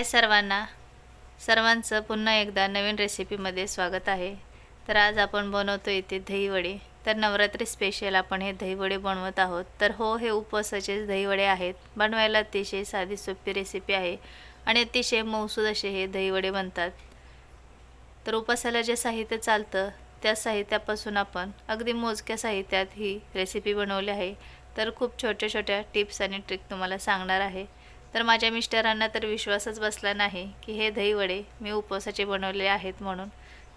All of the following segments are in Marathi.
हाय सर्वांना. सर्वांचं पुन्हा एकदा नवीन रेसिपीमध्ये स्वागत आहे. तर आज आपण बनवतो इथे दहीवडे. तर नवरात्री स्पेशल आपण हे दहीवडे बनवत आहोत. तर हो हे उपवासाचेच दहीवडे आहेत. बनवायला अतिशय साधी सोपी रेसिपी आहे आणि अतिशय मौसूद असे हे दहीवडे बनतात. तर उपवासाला जे साहित्य चालतं त्या साहित्यापासून आपण अगदी मोजक्या साहित्यात ही रेसिपी बनवली आहे. तर खूप छोट्या छोट्या टिप्स आणि ट्रिक तुम्हाला सांगणार आहे. तर माझ्या मिस्टरांना तर विश्वासच बसला नाही की हे दहीवडे मी उपवासाचे बनवले आहेत म्हणून.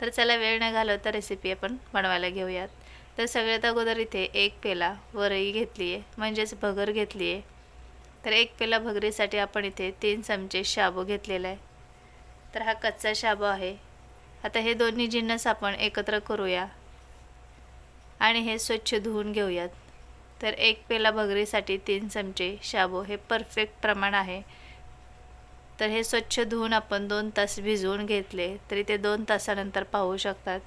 तर चला वेळ न घालवता रेसिपी आपण बनवायला घेऊयात. तर सगळ्यात अगोदर इथे एक पेला वरई घेतली आहे म्हणजेच भगर घेतली आहे तर एक पेला भगरीसाठी आपण इथे तीन चमचे शाबू घेतलेला आहे. तर हा कच्चा शाबू आहे. आता हे दोन्ही जिन्नस आपण एकत्र करूया. आणि हे स्वच्छ धुवून घेऊयात. तर एक पेला भगरीसाठी तीन चमचे शाबू. हे परफेक्ट प्रमाण आहे. तर हे स्वच्छ धुवून आपण दोन तास भिजवून घेतले तरी ते दोन तासानंतर पाहू शकतात.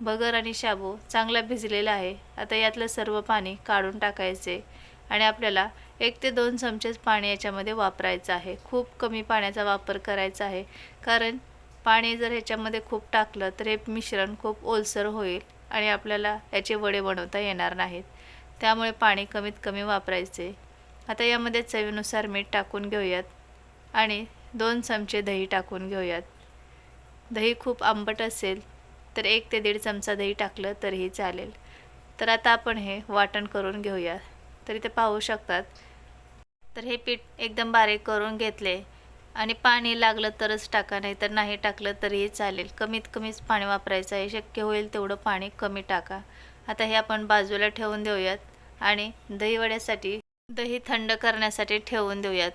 भगर आणि शाबू चांगला भिजलेला आहे. आता यातलं सर्व पाणी काढून टाकायचे आणि आपल्याला एक ते दोन चमचेच पाणी याच्यामध्ये वापरायचं आहे. खूप कमी पाण्याचा वापर करायचा आहे. कारण पाणी जर ह्याच्यामध्ये खूप टाकलं तर हे मिश्रण खूप ओलसर होईल आणि आपल्याला याचे वडे बनवता येणार नाहीत. त्यामुळे पाणी कमीत कमी वापरायचे. आता यामध्ये चवीनुसार मीठ टाकून घेऊयात आणि दोन चमचे दही टाकून घेऊयात. दही खूप आंबट असेल तर एक ते दीड चमचा दही टाकलं तरीही चालेल. तर आता आपण हे वाटण करून घेऊया. तर इथे पाहू शकतात. तर हे पीठ एकदम बारीक करून घेतले आणि पाणी लागलं तरच टाका नाही तर नाही टाकलं तरीही चालेल. कमीत कमीच पाणी वापरायचं आहे. शक्य होईल तेवढं पाणी कमी टाका. आता हे आपण बाजूला ठेवून देऊयात. आणि दहीवड्यासाठी दही थंड करण्यासाठी ठेवून देऊयात.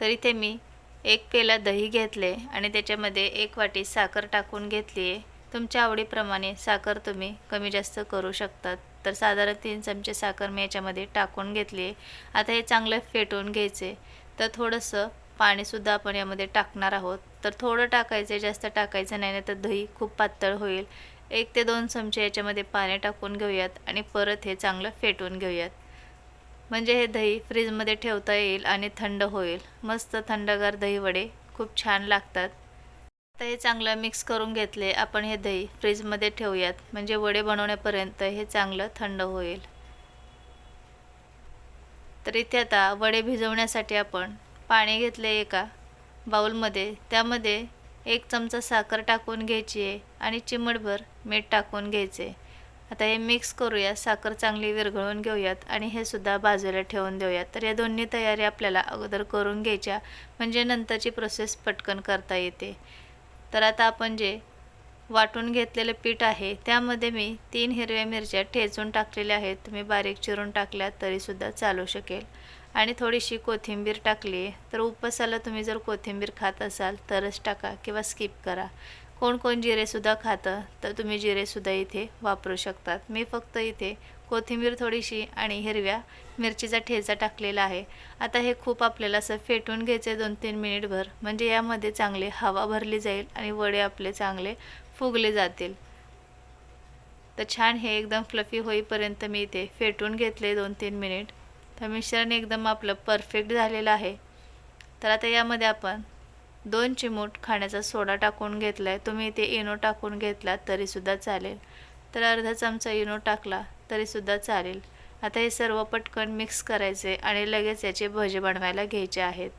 तर इथे मी एक पेला दही घेतले आणि त्याच्यामध्ये एक वाटी साखर टाकून घेतली आहे. तुमच्या आवडीप्रमाणे साखर तुम्ही कमी जास्त करू शकतात. तर साधारण तीन चमचे साखर मी याच्यामध्ये टाकून घेतली आहे. आता हे चांगलं फेटून घ्यायचे. तर थोडंसं पाणीसुद्धा आपण यामध्ये टाकणार आहोत. तर थोडं टाकायचं जास्त टाकायचं नाही तर दही खूप पातळ होईल. एक ते दोन चमचे याच्यामध्ये पाणी टाकून घेऊयात आणि परत हे चांगलं फेटून घेऊयात. म्हणजे हे दही फ्रीजमध्ये ठेवता येईल आणि थंड होईल. मस्त थंडगार दही वडे खूप छान लागतात. आता हे चांगलं मिक्स करून घेतले आपण हे दही फ्रीजमध्ये ठेवूयात. म्हणजे वडे बनवण्यापर्यंत हे चांगलं थंड होईल. तर इथे आता वडे भिजवण्यासाठी आपण पाणी घेतले एका बाऊलमध्ये त्यामध्ये एक चमचा साखर टाकून घ्यायची आहे आणि चिमटभर मीठ टाकून घ्यायचे. आता हे मिक्स करूया साखर चांगली विरघळून घेऊयात आणि हे सुद्धा बाजूला ठेवून देऊयात. तर या दोन्ही तयारी आपल्याला अगोदर करून घ्यायच्या म्हणजे नंतरची प्रोसेस पटकन करता येते. तर आता आपण जे वाटून घेतलेलं पीठ आहे त्यामध्ये मी तीन हिरव्या मिरच्या ठेचून टाकलेल्या आहेत. तुम्ही बारीक चिरून टाकल्या तरीसुद्धा चालू शकेल. आणि थोडीशी कोथिंबीर टाकली तर उपसाला तुम्ही जर कोथिंबीर खात असाल तरच टाका किंवा स्किप करा. कोण कोण जिरेसुद्धा खातं तर तुम्ही जिरेसुद्धा इथे वापरू शकतात. मी फक्त इथे कोथिंबीर थोडीशी आणि हिरव्या मिरचीचा ठेचा टाकलेला आहे. आता हे खूप आपल्याला असं फेटून घ्यायचं दोन तीन मिनिटभर. म्हणजे यामध्ये चांगले हवा भरली जाईल आणि वडे आपले चांगले फुगले जातील. तर छान हे एकदम फ्लफी होईपर्यंत मी इथे फेटून घेतले दोन तीन मिनिट. तर मिश्रण एकदम आपलं परफेक्ट झालेलं आहे. तर आता यामध्ये आपण दोन चिमूट खाण्याचा सोडा टाकून घेतला आहे तुम्ही इथे इनो टाकून घेतला तरीसुद्धा चालेल. तर अर्धा चमचा इनो टाकला तरीसुद्धा चालेल. आता हे सर्व पटकन मिक्स करायचे आणि लगेच याचे भजे बनवायला घ्यायचे आहेत.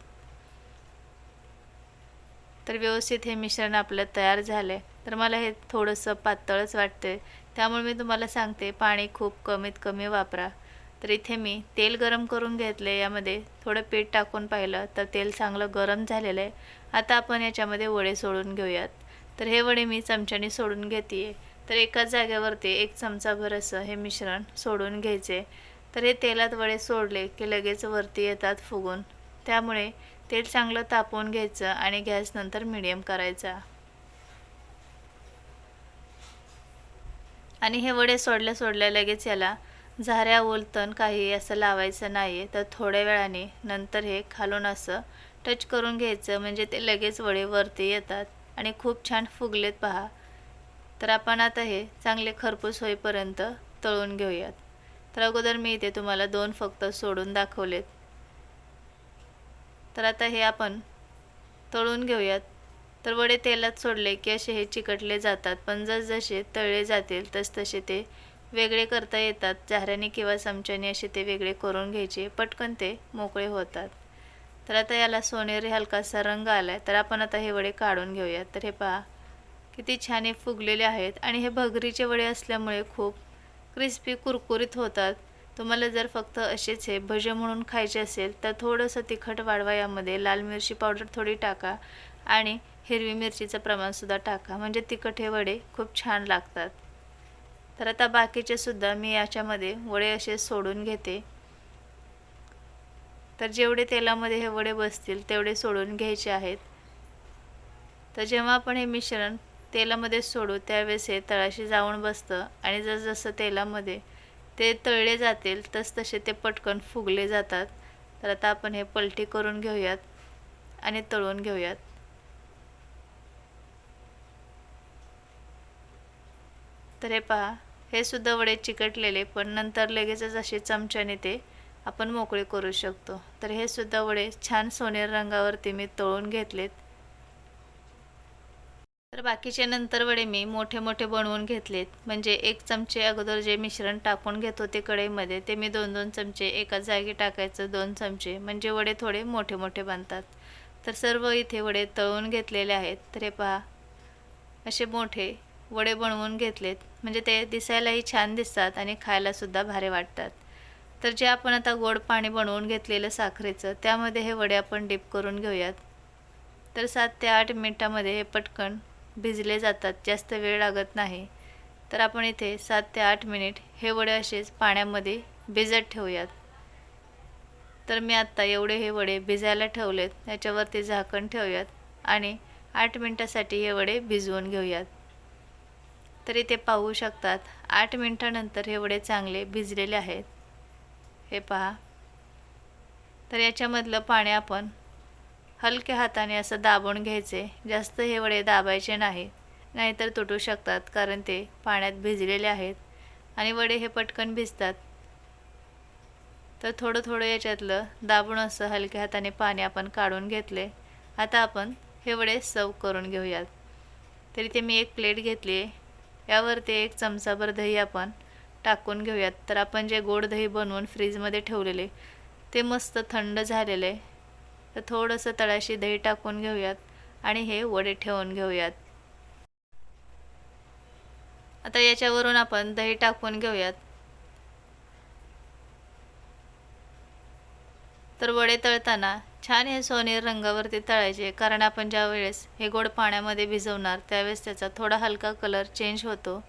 तर व्यवस्थित हे मिश्रण आपलं तयार झालं आहे तर मला हे थोडंसं पातळच वाटते त्यामुळे मी तुम्हाला सांगते पाणी खूप कमीत कमी वापरा. तर इथे मी तेल गरम करून घेतले यामध्ये थोडं पीठ टाकून पाहिलं तर तेल चांगलं गरम झालेलं आहे. आता आपण याच्यामध्ये वडे सोडून घेऊयात. तर हे वडे मी चमच्याने सोडून घेते तर एकाच जागेवरती एक चमचाभर असं हे मिश्रण सोडून घ्यायचे. तर हे तेलात वडे सोडले की लगेच वरती येतात फुगून. त्यामुळे तेल चांगलं तापवून घ्यायचं आणि गॅस नंतर मिडियम करायचा. आणि हे वडे सोडल्या सोडल्या लगेच याला झाऱ्या ओलतन काही असं लावायचं नाही तर थोड्या वेळाने नंतर हे खालून असं टच करून घ्यायचं. म्हणजे ते लगेच वडे वरती येतात. आणि खूप छान फुगलेत पहा. तर आपण आता हे चांगले खरपूस होईपर्यंत तळून घेऊयात. तर अगोदर मी इथे तुम्हाला दोन फक्त सोडून दाखवलेत. तर आता हे आपण तळून घेऊयात. तर वडे तेलात सोडले की असे हे चिकटले जातात. पण जसजसे तळले जातील तसतसे ते वेगळे करता येतात. झाऱ्याने किंवा चमच्याने असे ते वेगळे करून घ्यायचे. पटकन ते मोकळे होतात. तर आता याला सोनेरी हलकासा रंग आला आहे तर आपण आता हे वडे काढून घेऊयात. तर हे पहा किती छान हे फुगलेले आहेत. आणि हे भगरीचे वडे असल्यामुळे खूप क्रिस्पी कुरकुरीत होतात. तुम्हाला जर फक्त असेच हे भजे म्हणून खायचे असेल तर थोडंसं तिखट वाढवा यामध्ये. लाल मिरची पावडर थोडी टाका आणि हिरवी मिरचीचं प्रमाणसुद्धा टाका. म्हणजे तिखट हे वडे खूप छान लागतात. तर आता बाकीचे सुद्धा मी याच्यामध्ये वडे असे सोडून घेते. तर जेवढे तेलामध्ये हे वडे बसतील तेवढे सोडून घ्यायचे आहेत. तर जेव्हा आपण हे मिश्रण तेलामध्ये सोडू त्यावेळेस हे तळाशी जाऊन बसतं आणि जसजसं तेलामध्ये ते तळले जातील तसतसे ते पटकन फुगले जातात. तर आता आपण हे पलटी करून घेऊयात आणि तळून घेऊयात. तर हे पहा हे सुद्धा वडे चिकटलेले पण नंतर लगेचच असे चमच्याने ते आपण मोकळे करू शकतो. तर हे सुद्धा वडे छान सोनेरी रंगावरती मी तळून घेतलेत. तर बाकीचे नंतर वडे मी मोठे मोठे बनवून घेतलेत. म्हणजे एक चमचे अगोदर जे मिश्रण टाकून घेत होते कढईमध्ये ते मी दोन दोन चमचे एका जागी टाकायचं दोन चमचे. म्हणजे वडे थोडे मोठे मोठे बनतात. तर सर्व इथे वडे तळून घेतलेले आहेत. तर हे पहा असे मोठे वडे बनवून घेतलेत. म्हणजे ते दिसायलाही छान दिसतात आणि खायलासुद्धा भारी वाटतात. तर जे आपण आता गोड पाणी बनवून घेतलेलं साखरेचं त्यामध्ये हे वडे आपण डिप करून घेऊयात. तर सात ते आठ मिनटामध्ये हे पटकन भिजले जातात जास्त वेळ लागत नाही. तर आपण इथे सात ते आठ मिनिट हे वडे असेच पाण्यामध्ये भिजत ठेवूयात. तर मी आत्ता एवढे हे वडे भिजायला ठेवलेत याच्यावरती झाकण ठेवूयात आणि आठ मिनटासाठी हे वडे भिजवून घेऊयात. तर इथे पाहू शकतात. आठ मिनटानंतर हे वडे चांगले भिजलेले आहेत. हे पहा. तर याच्यामधलं पाणी आपण हलक्या हाताने असं दाबून घ्यायचे. जास्त हे वडे दाबायचे नाही. नाहीतर तुटू शकतात कारण ते पाण्यात भिजलेले आहेत. आणि वडे हे पटकन भिजतात. तर थोडं थोडं याच्यातलं दाबून असं हलक्या हाताने पाणी आपण काढून घेतले. आता आपण हे वडे सर्व करून घेऊयात. तरी ते मी एक प्लेट घेतली आहे. यावरती एक चमचाभर दही आपण टाकून घेऊयात. तर आपण जे गोड दही बनवून फ्रीजमध्ये ठेवलेले ते मस्त थंड झालेले आहे तर थोडंसं तळाशी दही टाकून घेऊयात आणि हे वडे ठेवून घेऊयात. आता याच्यावरून आपण दही टाकून घेऊयात. तर वडे तळताना छान हे सोनेर रंगावरती तळायचे कारण आपण ज्या वेळेस हे गोड पाण्यामध्ये भिजवणार त्यावेळेस त्याचा थोडा हलका कलर चेंज होतो.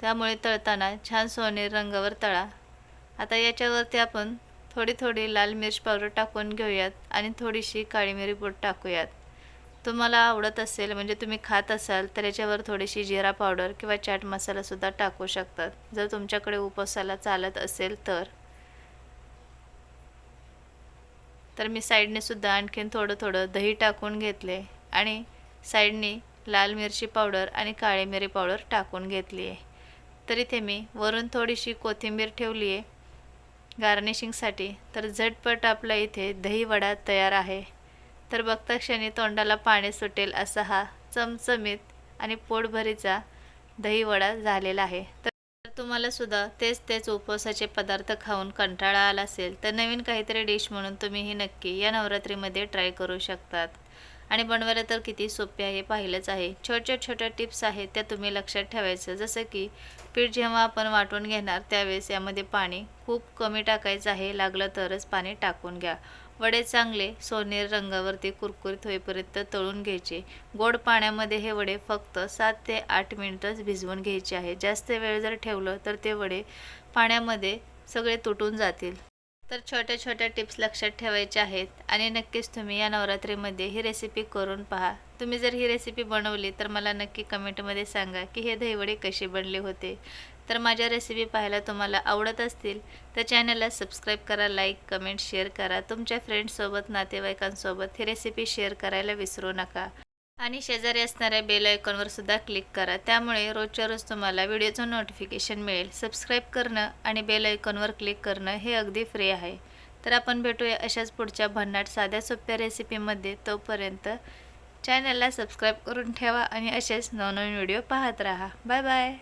त्यामुळे तळताना छान सोनेर रंगावर तळा. आता याच्यावरती आपण थोडी थोडी लाल मिर्च पावडर टाकून घेऊयात आणि थोडीशी काळी मिरी पूड टाकूयात. तुम्हाला आवडत असेल म्हणजे तुम्ही खात असाल तर याच्यावर थोडीशी जिरा पावडर किंवा चाट मसालासुद्धा टाकू शकतात. जर तुमच्याकडे उपवासाला चालत असेल तर. तर मी साईडने सुद्धा आणखीन थोडं थोडं दही टाकून घेतले आणि साईडने लाल मिरची पावडर आणि काळी मिरी पावडर टाकून घेतली आहे. तर इथे मी वरून थोडीशी कोथिंबीर ठेवली आहे गार्निशिंगसाठी. तर झटपट आपला इथे दही वडा तयार आहे. तर बघता क्षणी तोंडाला पाणी सुटेल असा हा चमचमीत आणि पोटभरीचा दही वडा झालेला आहे. तर तुम्हाला सुद्धा तेच तेच उपवासाचे पदार्थ खाऊन कंटाळा आला असेल तर नवीन काहीतरी डिश म्हणून तुम्ही ही नक्की या नवरात्रीमध्ये ट्राय करू शकतात. आणि बनवायला तर किती सोपे आहे पाहिलंच आहे. छोट्या छोट्या टिप्स आहेत त्या तुम्ही लक्षात ठेवायचं. जसं की पीठ जेव्हा आपण वाटून घेणार त्यावेळेस यामध्ये पाणी खूप कमी टाकायचं आहे लागलं तरच पाणी टाकून घ्या. वडे चांगले सोनेरी रंगावरती कुरकुरीत होईपर्यंत तळून घ्यायचे. गोड पाण्यामध्ये हे वडे फक्त सात ते आठ मिनिटंच भिजवून घ्यायचे आहे. जास्त वेळ जर ठेवलं तर ते वडे पाण्यामध्ये सगळे तुटून जातील. तर छोट्या छोट्या टिप्स लक्षात ठेवायच्या आहेत आणि नक्कीच तुम्ही या नवरात्रीमध्ये ही रेसिपी करून पहा. तुम्ही जर ही रेसिपी बनवली तर मला नक्की कमेंटमध्ये सांगा की हे दहीवडे कसे बनले होते. तर माझ्या रेसिपी पाहायला तुम्हाला आवडत असतील तर चॅनलला सबस्क्राईब करा लाईक कमेंट शेअर करा. तुमच्या फ्रेंड्ससोबत नातेवाईकांसोबत ही रेसिपी शेअर करायला विसरू नका. आणि शेजारी असणाऱ्या बेल आयकॉनवर सुद्धा क्लिक करा. त्यामुळे रोजच्या रोज तुम्हाला व्हिडिओचं नोटिफिकेशन मिळेल. सबस्क्राईब करणं आणि बेल आयकॉनवर क्लिक करणं हे अगदी फ्री आहे. तर आपण भेटूया अशाच पुढच्या भन्नाट साध्या सोप्या रेसिपीमध्ये तोपर्यंत चॅनलला सबस्क्राईब करून ठेवा आणि असेच नवनवीन व्हिडिओ पाहत राहा. Bye bye